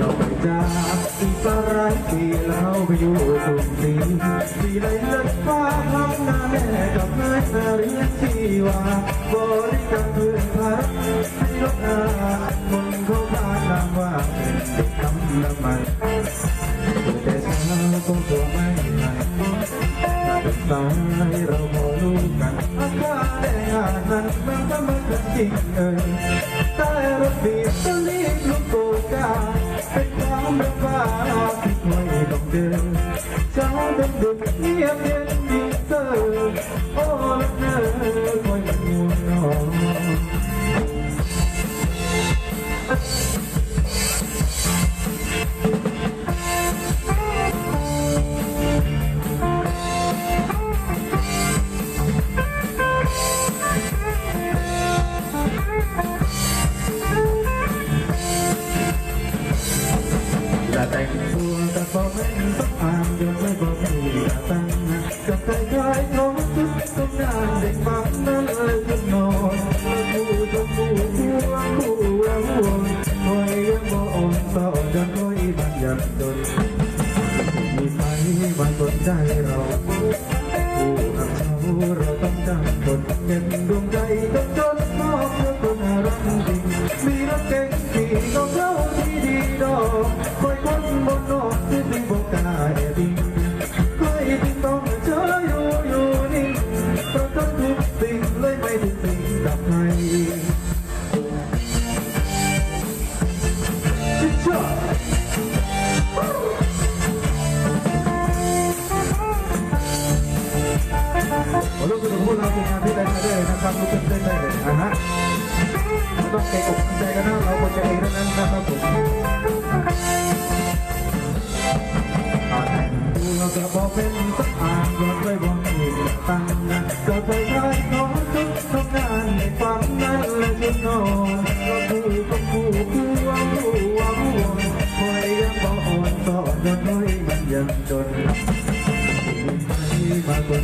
ลอยจากที่ปลไรที่เราไปอยู่ตรงนี้ที่ไรเลิดฟ้าทำนาแม่ดอกไม้มาเรียนที่ว่าบริการเพื่อนพักให้ลดอาคนเขาพาตามว่าเป็นด็กทำละมันแต่เช้าก็ตัวไม่ไหวตายเราพอรู้กันอาการแรงอานนั้นมันก็ไม่เป็นจริงเอ่ยแต่เราบีบตะลิ đường Sao đông được nghĩa bên đi tờ Ô lỡ quanh mùa nọ ดนมีไฟมาสนใจเรา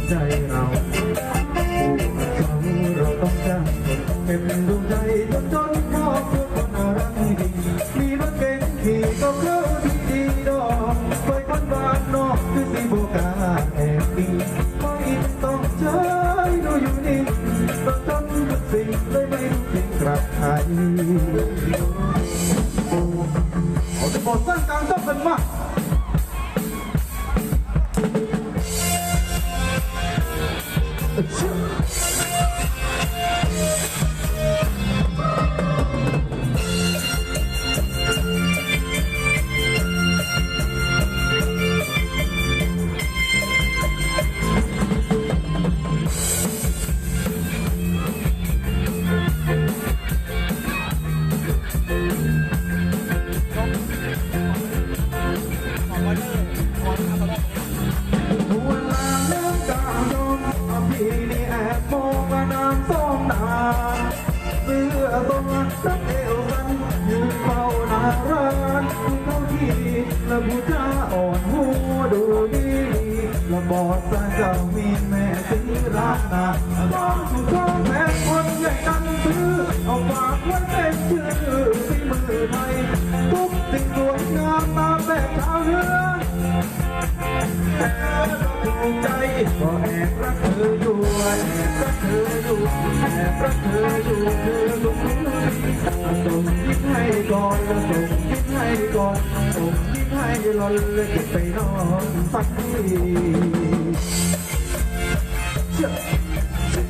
진짜예요. Shoot! องสุดแม้คนใหญ่กันซื้อเอาฝากไว้เป็นชื่อฝีมือไทยทุกสิ่งสวงามตาแบบชาวเรือแต่ถูกใจก็แอบรักเธออยู่แอบรักเธออยู่แอบรักเธออยู่เธอลงมือส่งยิ้มให้ก่อนแล้วงยิ้มให้ก่อนส่งยิ้มให้หล่เลยไปนอนฝันดี Yeah.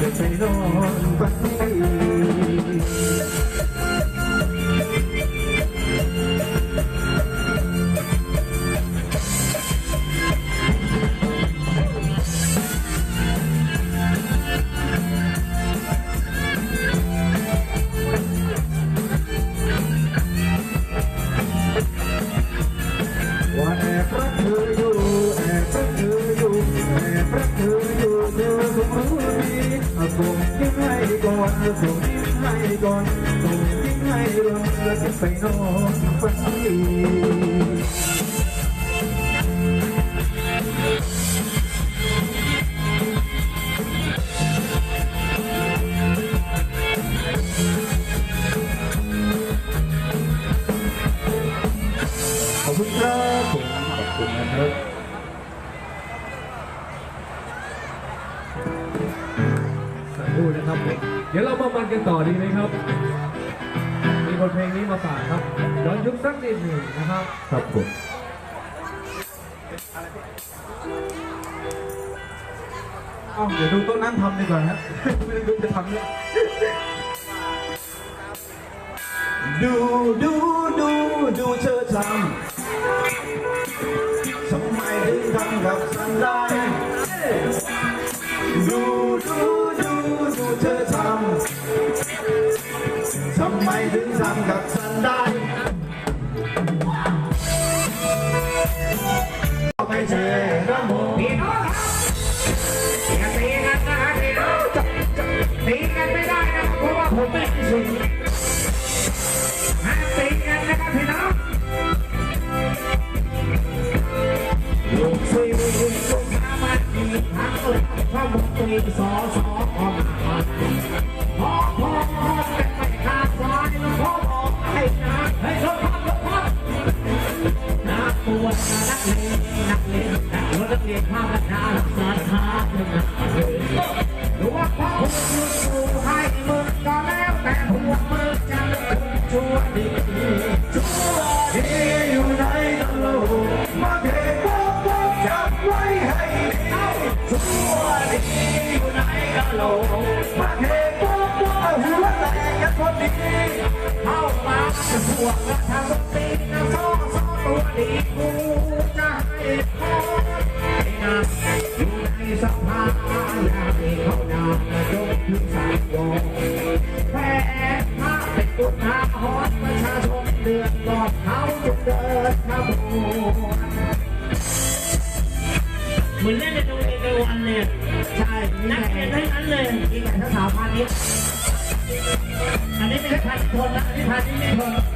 về thầy non บทเพลงนี้มาฝากครับย้อนยุคสักนิดหนึ่งนะครับครับผมเอาเดี๋ยวดูต้นนั้นทำดีกว่าฮะไม่รู้จะทำเนี่ยดูดูดูดูเธอทำทำไมถึงทำกับฉันได้ พ่อพออพอแต่ไม่ขาดสายแล้วพอบอกให้นะให้รถพับรถพับนักบวชนักเลงนักเลงนักบวชนักเลงภาพนาลักษาท้าหนึ่งหรือว่าพ่อคุณอยู่ให้มึงก็แล้วแต่หัวมึง Yeah.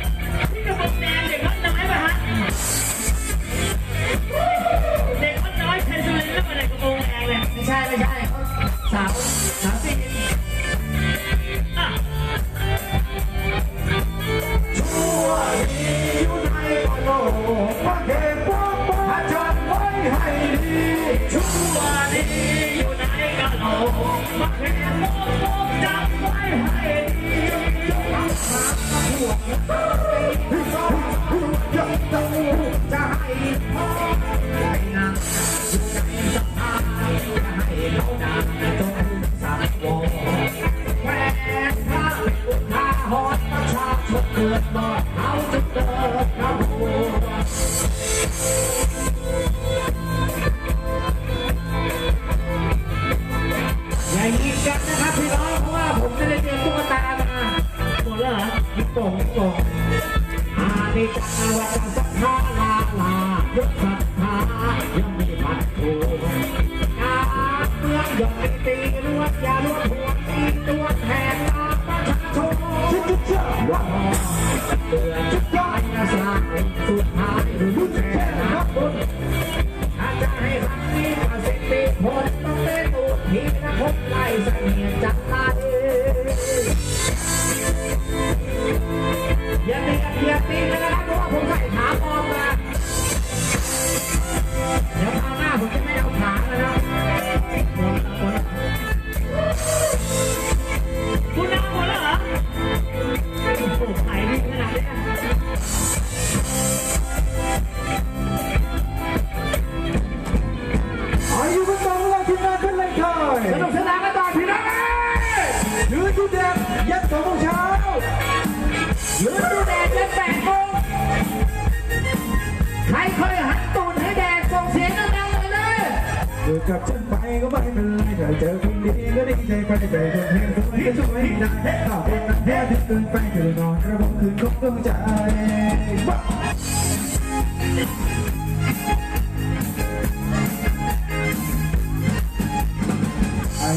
กับฉันไปก็ไม่เป็นไรถ้าเจอคนดีก็ดีใจไปแต่เธอเพียงสวยก็ช่วยได้ถ้าเป็นรักแท้ถึงเกินไปเธอนอนระบบคืนของดวงใจ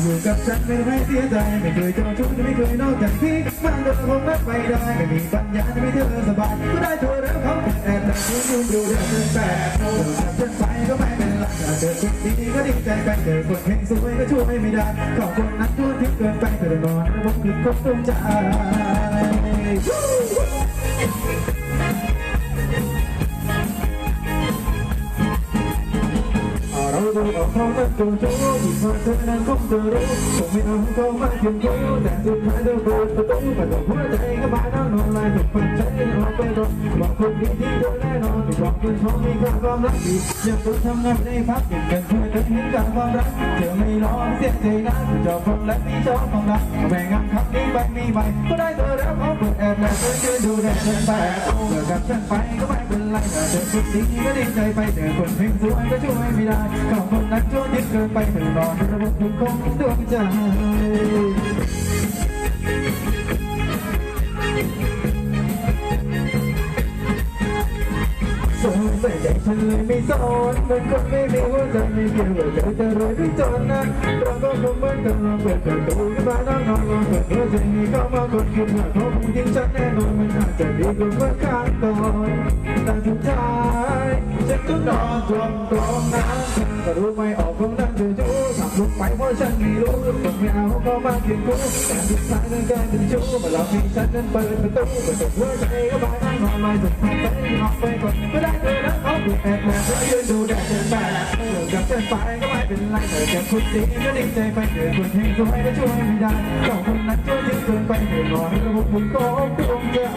อยู่กับฉันไม่ให้เสียใจ ไม่เคยเจ้าชู้ไม่เคยนอกจากพี่มันเดินคงรักไปได้ ไม่มีปัญญาจะไม่เธอสบายก็ได้เธอแล้วเขาแอบแต่ยืนยืนดูเดินเดินแบบเธอกับฉันไปก็ไม่เป็นไรเธอคนดีก็ดีใจไปเธอคนเฮงสวยก็ช่วยไม่ได้ขอบคนนั้นช่วทิ้งเกินไปเธอนอนระบบคือคนตรงใจ ดูออกเขานั้นตัวโจ้ที่มาเธอนั้นคงจะรู้คงไม่เอาเขามาเคียงคู่แต่สุดท้ายเธอเปิดประตูมาตกหัวใจก็มานั่งนอนลายถูกฝันใจออกไปก่อบอกคนดีที่เธอแน่นอนบอกคนชอบมีค่าความรักดีอยากตัวทำงานในพักเก็บเงินเพื่อจะเห็นการความรักเธอไม่รอเสียใจนะชอบคนและที่ชอบความรักแบ่งงานคำนี้ไปมีไปก็ได้เธอแล้วเขา เปิดแอบแลเธอช่วยดูแลเธอไปเธอกับฉันไปก็ไม่เป็นไรเธอคนดีก็ดีใจไปแต่คนเพ่งสวยก็ช่วยไม่ได้ขอบคนนั้นช่วยยิ่เกินไปเธอนอนระบบถึงคงดวงใจ งสัยใจฉันเลยไม่สอนมือนคนไม่มีหัวใจไม่เกี่ยวกับเธอจะรวยหรือจนนะเราก็คงเหมือนกันลองเปิดประตูขึ้นมานั่งนอนลองเปิดหัวใจให้เข้ามาคนคิดว่าเขาคงทิ้งฉันแน่นอนมันอาจจะดีกว่าเมื่อครั้งก่อนแต่สุดท้ายฉันก็นอนจมกองน้ำเธอก็รู้ไม่ออกคงนั่งเฉยชู้ทำลงไปเพราะฉันไม่รู้คงไม่เอาเข้ามาเคียงคู่แต่สุดท้ายนั้นกลายเป็นชู้มาหลอกให้ฉันนั้นเปิดประตูเปิดหัวใจเข้ามานั่งนอนลอยสุดท้ายไปออกไปก่อนก็ไดู้แอบมาเธอายืนดูแดดเดินแบบเออกับเดินไฟก็ไม่เป็นไรเธอกับคนดีก็ดิ้งใจไปเจอคนเห่งช่วยก็ช่วยไม่ได้สองคนนั้นช่วยทิ้งเกินไปเดือดร้อนแล้วพวกผมก็ค้องเจอ